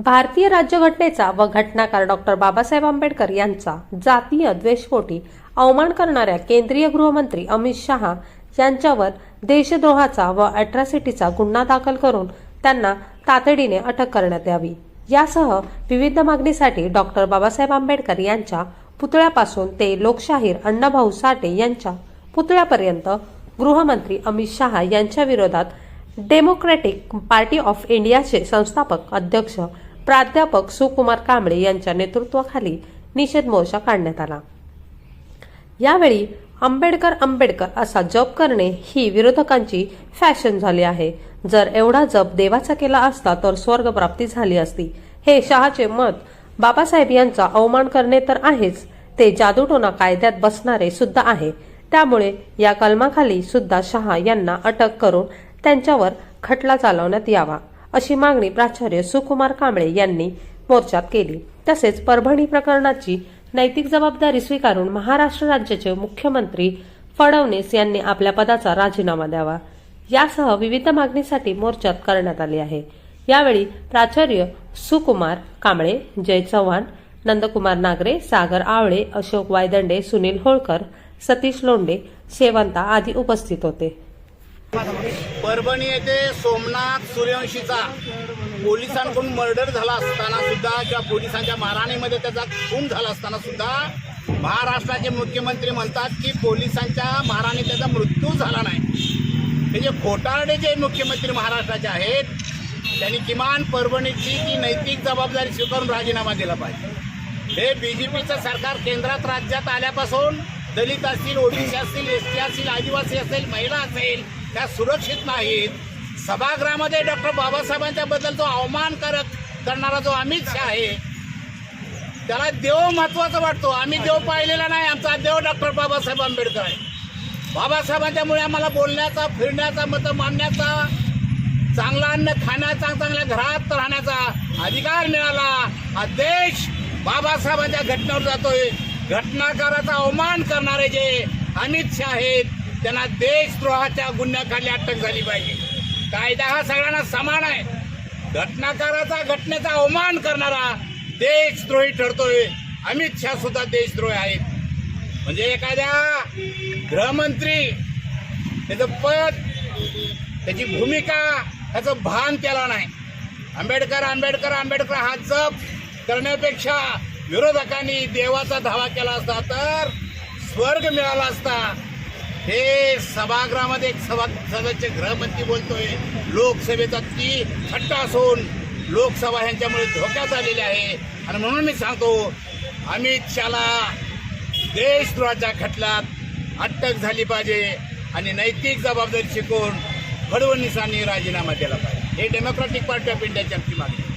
भारतीय राज्यघटनेचा व घटनाकार डॉक्टर बाबासाहेब आंबेडकर यांचा जातीय द्वेषपोटी अवमान करणाऱ्या केंद्रीय गृहमंत्री अमित शहा यांच्यावर देशद्रोहाचा व अॅट्रॉसिटीचा गुन्हा दाखल करून त्यांना तातडीने अटक करण्यात यावी. यासह विविध मागणीसाठी डॉक्टर बाबासाहेब आंबेडकर यांच्या पुतळ्यापासून ते लोकशाहीर अण्णाभाऊ साठे यांच्या पुतळ्यापर्यंत गृहमंत्री अमित शहा यांच्या विरोधात डेमोक्रॅटिक पार्टी ऑफ इंडियाचे संस्थापक अध्यक्ष प्राध्यापक सुकुमार कांबळे यांच्या नेतृत्वाखाली निषेध मोर्चा काढण्यात आला. यावेळी आंबेडकर आंबेडकर असा जप करणे ही विरोधकांची फॅशन झाली आहे. जर एवढा जप देवाचा केला असता तर स्वर्गप्राप्ती झाली असती. हे शहाचे मत बाबासाहेब यांचा अवमान करणे तर आहेच. ते जादूटोना कायद्यात बसणारे सुद्धा आहे. त्यामुळे या कलमाखाली सुद्धा शहा यांना अटक करून त्यांच्यावर खटला चालवण्यात यावा. अशी मागणी प्राचार्य सुकुमार कांबळे यांनी मोर्चात केली. तसेच परभणी प्रकरणाची नैतिक जबाबदारी स्वीकारून महाराष्ट्र राज्याचे मुख्यमंत्री फडणवीस यांनी आपल्या पदाचा राजीनामा द्यावा. यासह विविध मागणीसाठी मोर्चात करण्यात आली आहे. यावेळी प्राचार्य सुकुमार कांबळे जय चव्हाण नंदकुमार नागरे सागर आवळे अशोक वायदंडे सुनील होळकर सतीश लोंडे शेवंता आदी उपस्थित होते. परभणी येथे सोमनाथ सूर्यवंशीचा पोलिसांकडून मर्डर झाला असताना सुद्धा किंवा पोलिसांच्या मारहाणीमध्ये त्याचा खून झाला असताना सुद्धा महाराष्ट्राचे मुख्यमंत्री म्हणतात की पोलिसांच्या मारहाणीत त्याचा मृत्यू झाला नाही. हे जे खोटारडे जे मुख्यमंत्री महाराष्ट्राचे आहेत त्यांनी किमान परभणीची ती नैतिक जबाबदारी स्वीकारून राजीनामा दिला पाहिजे. हे बी जे पीचं सरकार केंद्रात राज्यात आल्यापासून दलित असतील ओबीसी असतील एस टी असतील आदिवासी असेल महिला असेल त्या सुरक्षित नाहीत. सभागृहामध्ये डॉक्टर बाबासाहेबांच्या बद्दल जो अवमान करत करणारा जो अमित शहा आहे त्याला देव महत्त्वाचा वाटतो. आम्ही देव पाहिलेला नाही आमचा देव डॉक्टर बाबासाहेब आंबेडकर आहे. बाबासाहेबांच्यामुळे आम्हाला बोलण्याचा फिरण्याचा मत मांडण्याचा चांगलं अन्न खाण्याचा चांगल्या घरात राहण्याचा अधिकार मिळाला. हा देश बाबासाहेबांच्या घटनेवर जातोय. घटनाकाराचा अवमान करणारे जे अमित शहा आहेत त्यांना देशद्रोहाच्या गुन्ह्याखाली अटक झाली पाहिजे. कायदा हा सगळ्यांना समान आहे. घटनाकाराचा घटनेचा अवमान करणारा देशद्रोही ठरतोय. अमित शहा सुद्धा देशद्रोही आहेत. म्हणजे एखाद्या गृहमंत्री त्याचं पद त्याची भूमिका त्याचं भान केला नाही. आंबेडकर आंबेडकर आंबेडकर हा जप करण्यापेक्षा विरोधकांनी देवाचा धावा केला असता तर स्वर्ग मिळाला असता. हे सभागृहामध्ये एक सभा सदस्य गृहमंत्री बोलतोय. लोकसभेचा ती थट्टा असून लोकसभा ह्यांच्यामुळे धोक्यात आलेली आहे. आणि म्हणून मी सांगतो अमित शहाला देशद्रोहाच्या खटल्यात अटक झाली पाहिजे आणि नैतिक जबाबदारी शिकून फडणवीसांनी राजीनामा दिला पाहिजे. हे डेमोक्रॅटिक पार्टी ऑफ इंडियाची आमची मागणी